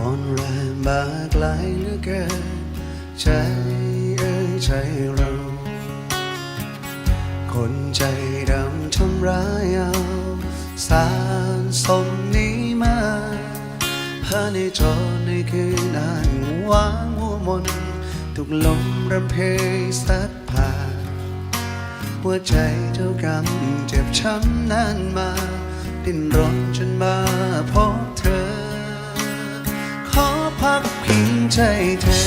ร้อนแรงบากหลายเหลือเกินใจเอ้ยใจเรา คนใจดำทำร้ายเอาสารสมนี้มาพาในจอในคืนอ่านวางมัวมนทุกลมรำเพยสัดผ่าหัวใจเท่ากำเจ็บช้ำนานมา ดิ้นรนจนมาพบ ใจเธอ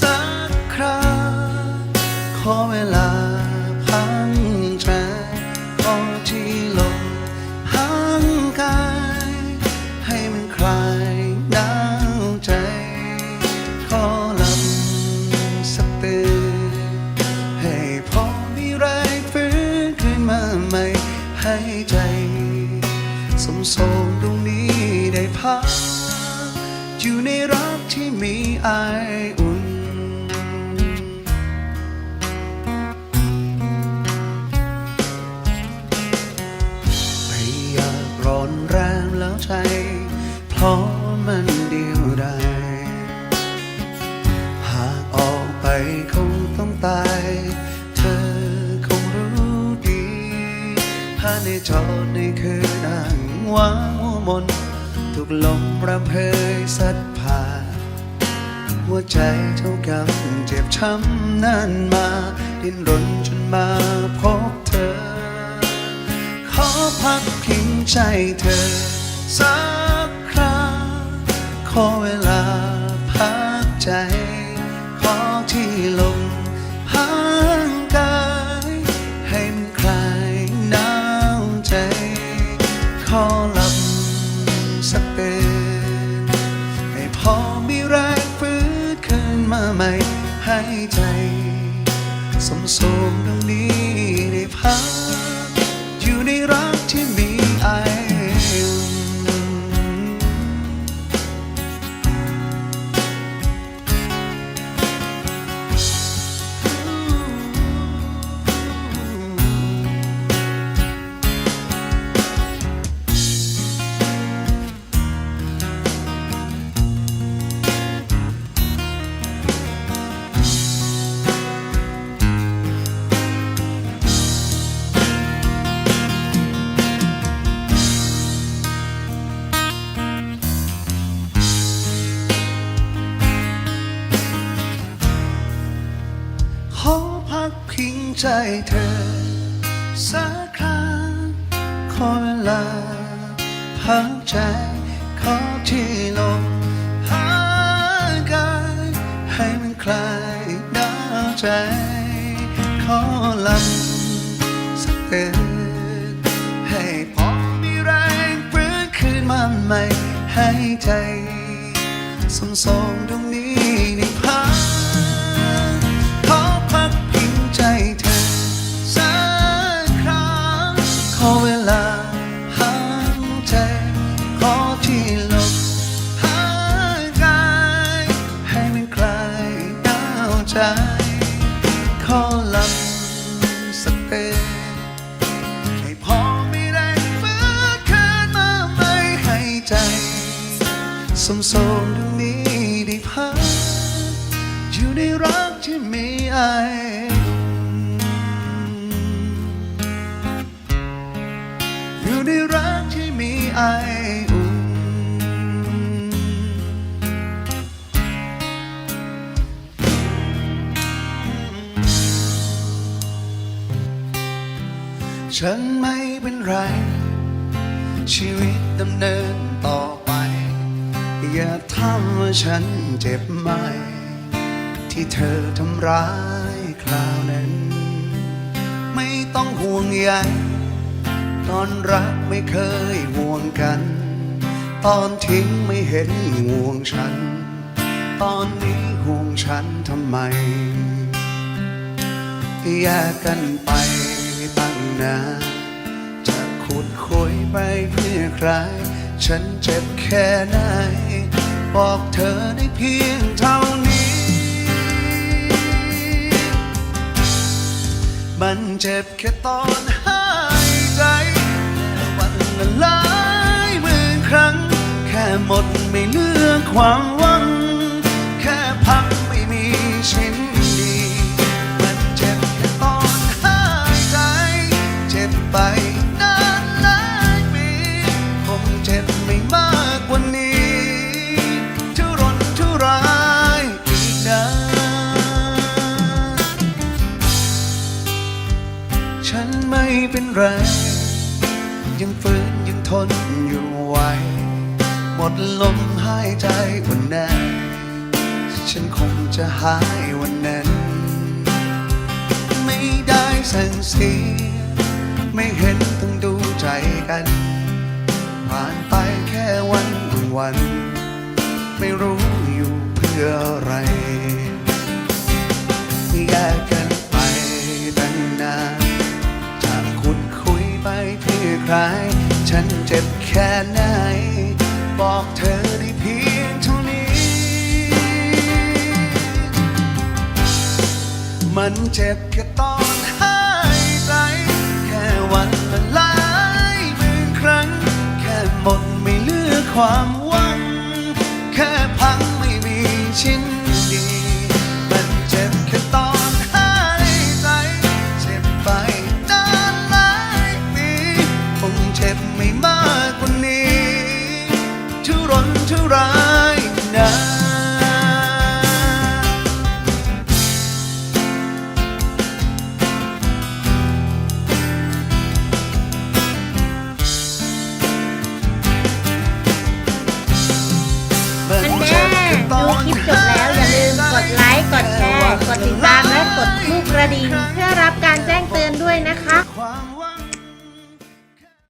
สักคราขอเวลาพังใจพอที่ลมห่างกาย ให้มันคลายหนาวใจ ขอลำสักตื่นให้พอมีแรงฟื้นขึ้นมาใหม่ให้ใจ สมโสมตรงนี้ได้พัก มีไออุ่น ไม่อยากร้อนแรงแล้วใจ เพราะมันเดียวดายหากออกไปคงต้องตาย เธอคงรู้ดีภายในจอในคืนนั่งวางหัวมนทุกลมรำเพยสัดผ่าน หัวใจเท่ากับเจ็บช้ำนานมา ดิ้นรนจนมาพบเธอ ขอพักพิงใจเธอ สักคราขอเวลาพักใจ ขอที่ลมห่างกายให้มันคลายหนาวใจขอ ให้ใจสมสม ใจเธอ สักครั้งขอเวลาพักใจขอที่ลมหายกายให้มันคลายหนาวใจ ขอลำสักเตือนให้พอมีแรงฟื้นคืนมาใหม่ให้ใจสมสมตรง ใจ ขอที่หลบหายกายให้มันคลายหนาวใจ ขอลำสักเตือนให้พอไมีแรงฟื้นคืนมาไม่ให้ใจสมโสม ฉันไม่เป็นไร ชีวิตดำเนินต่อไป อย่าทำว่าฉันเจ็บไหม ที่เธอทำร้ายคราวนั้น ไม่ต้องห่วงใยตอนรักไม่เคยห่วงกัน ตอนทิ้งไม่เห็นห่วงฉัน ตอนนี้ห่วงฉันทำไมแยกกันไป ตั้งนานจะขุดคุยไปเพื่อใคร ฉันเจ็บแค่ไหน บอกเธอได้เพียงเท่านี้ มันเจ็บแค่ตอนหายใจวันละหลายหมื่นครั้ง แค่หมดไม่เลือความ ยังฝืนยังทนอยู่ไหวหมดลมหายใจวันนั้นฉันคงจะหายวันนั้น ไม่ได้สั่งเสียไม่เห็นต้องดูใจกัน ผ่านไปแค่วันวัน ไม่รู้อยู่เพื่ออะไร มันเจ็บแค่ตอนหายใจ แค่วันละหลายหมื่นครั้ง แค่หมดไม่เหลือความหวัง แค่พังไม่มีชิ้น กดติดตามและกดลูกกระดิ่งเพื่อรับการแจ้งเตือนด้วยนะคะ